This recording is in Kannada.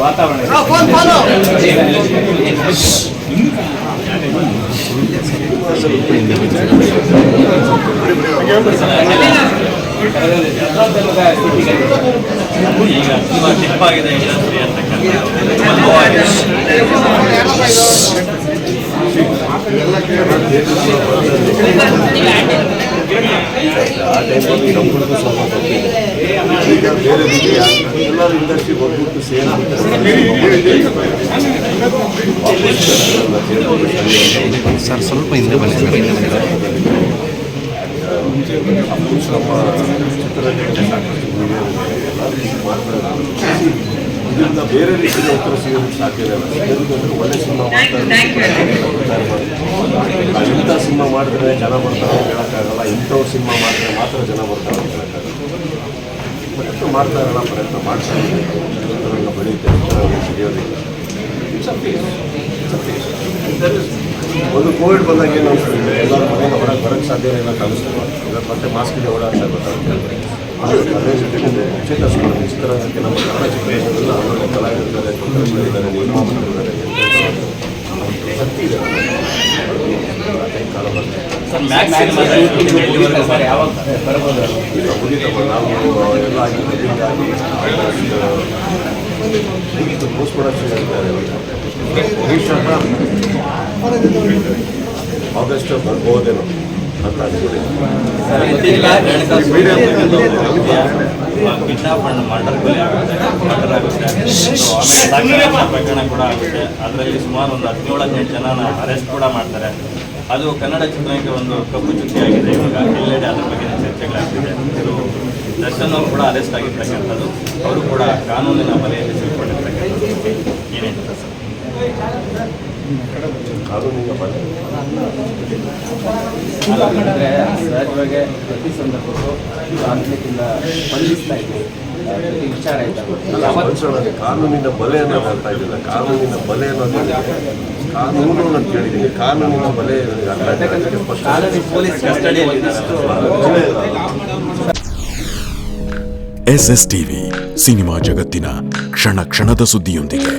ವಾತಾವರಣ ಆ ಟೈಮಲ್ಲಿ ನಮ್ಗಳಿಗೂ ಸ್ವಲ್ಪ ಗೊತ್ತಿದೆ ಈಗ ಬೇರೆ ರೀತಿ ಎಲ್ಲರೂ ಇಂಡಸ್ಟ್ರಿ ಹೋಗ್ಬಿಟ್ಟು ಸೇರಿ ಸರ್ ಸ್ವಲ್ಪ ಹಿಂದೆ ಬನ್ನಿ ಸರ್ ಹಿರಿಯರಿದ್ದಾರೆ. ಇದರಿಂದ ಬೇರೆ ರೀತಿಯ ಉತ್ತರ ಸಿಗೋದಕ್ಕೆ ಸಾಧ್ಯ ಇಲ್ಲ ಒಳ್ಳೆ ಸಿನಿಮಾ ಮಾಡ್ತಾರೆ ನಾವು ಇಂಥ ಸಿನಿಮಾ ಮಾಡಿದ್ರೆ ಜನ ಬರ್ತಾರೆ ಅಂತ ಹೇಳೋಕ್ಕಾಗಲ್ಲ. ಇಂಥವ್ರು ಸಿನಿಮಾ ಮಾಡಿದ್ರೆ ಮಾತ್ರ ಜನ ಬರ್ತಾರೆ ಅಂತ ಹೇಳೋಕ್ಕಾಗಲ್ಲ. ಪ್ರಯತ್ನ ಮಾಡ್ತಾ ಇರೋಲ್ಲ, ಪ್ರಯತ್ನ ಮಾಡ್ತಾ ಇದ್ದೀವಿ ಚಿತ್ರರಂಗ ಚಿತ್ರರಂಗ ಸಿಗೋದಿಲ್ಲ. ಒಂದು ಕೋವಿಡ್ ಬಂದಾಗ ಏನು ಅನಿಸ್ತಿದೆ ಎಲ್ಲರೂ ಮನೆಯಿಂದ ಹೊರಗೆ ಬರೋಕ್ಕೆ ಸಾಧ್ಯ ಇಲ್ಲ ಕಾಣಿಸ್ತಿಲ್ಲ ಇವತ್ತು ಮತ್ತೆ ಮಾಸ್ಕಿಗೆ ಓಡಾಡ್ತಾ ಗೊತ್ತಾಗುತ್ತೆ ಅದೇ ಜೊತೆಗೆ ಚೇತರಿಸ್ಕೊಂಡು ಚಿತ್ರರಂಗಕ್ಕೆ ನಮ್ಮ ಕನ್ನಡ ಚಿತ್ರ ಕಲಾವಿದರಿದ್ದಾರೆ ಚಿತ್ರಗಳಿದ್ದಾರೆ ಅದೇ ಕಾಲ ಬರ್ತದೆ ಮುಗೀತು ಪೋಸ್ಟ್ ಪ್ರೊಡಕ್ಷನ್ ಭವಿಷ್ಯನ ಆಗಸ್ಟ್ ಬರ್ಬೋದೇನೋ ಅಂತ ಅನ್ಕೊಂಡಿದ್ದೀನಿ ಒಬ್ಬ ವ್ಯಕ್ತಿಯ ಮರ್ಡರ್ ಕೊಲೆ ಆಗುತ್ತೆ. ಮರ್ಡರ್ ಆಮೇಲೆ ಪ್ರಕರಣ ಕೂಡ ಆಗುತ್ತೆ. ಅದರಲ್ಲಿ ಸುಮಾರು ಒಂದು ಹದಿನೇಳು ಹದಿನೆಂಟು ಜನನ ಅರೆಸ್ಟ್ ಕೂಡ ಮಾಡ್ತಾರೆ. ಅದು ಕನ್ನಡ ಚಿತ್ರಕ್ಕೆ ಒಂದು ಕಪ್ಪು ಚುಕ್ಕಿ ಆಗಿದೆ ಇವಾಗ ಎಲ್ಲೆಡೆ ಅದ್ರ ಬಗ್ಗೆ ಚರ್ಚೆಗಳಾಗ್ತಿದೆ. ಇದು ದರ್ಶನ್ ಅವರು ಕೂಡ ಅರೆಸ್ಟ್ ಆಗಿರ್ತಕ್ಕಂಥದ್ದು. ಅವರು ಕೂಡ ಕಾನೂನಿನ ಬಲೆಯಲ್ಲಿ ಸಿಕ್ಕೊಂಡಿರ್ತಕ್ಕಂಥದ್ದು ಏನೇನು ಸರ್? ಅಂದ್ರೆ ಸಹಜವಾಗಿ ಪ್ರತಿ ಸಂದರ್ಭಕ್ಕೂ ಸ್ಪಂದಿಸ್ತಾ ವಿಚಾರ ಕಾನೂನಿನ ಬಲೆ ಅನ್ನೋದು ಅರ್ಥ ಆಗಿಲ್ಲ ಕಾನೂನಿನ ಬಲೆ ಅನ್ನೋದು ಕಾನೂನು ಅಂತ ಕೇಳಿದ್ದೀನಿ ಕಾನೂನಿನ ಬಲೆ police S S TV cinema ಜಗತ್ತಿನ ಕ್ಷಣ ಕ್ಷಣದ ಸುದ್ದಿಯೊಂದಿಗೆ.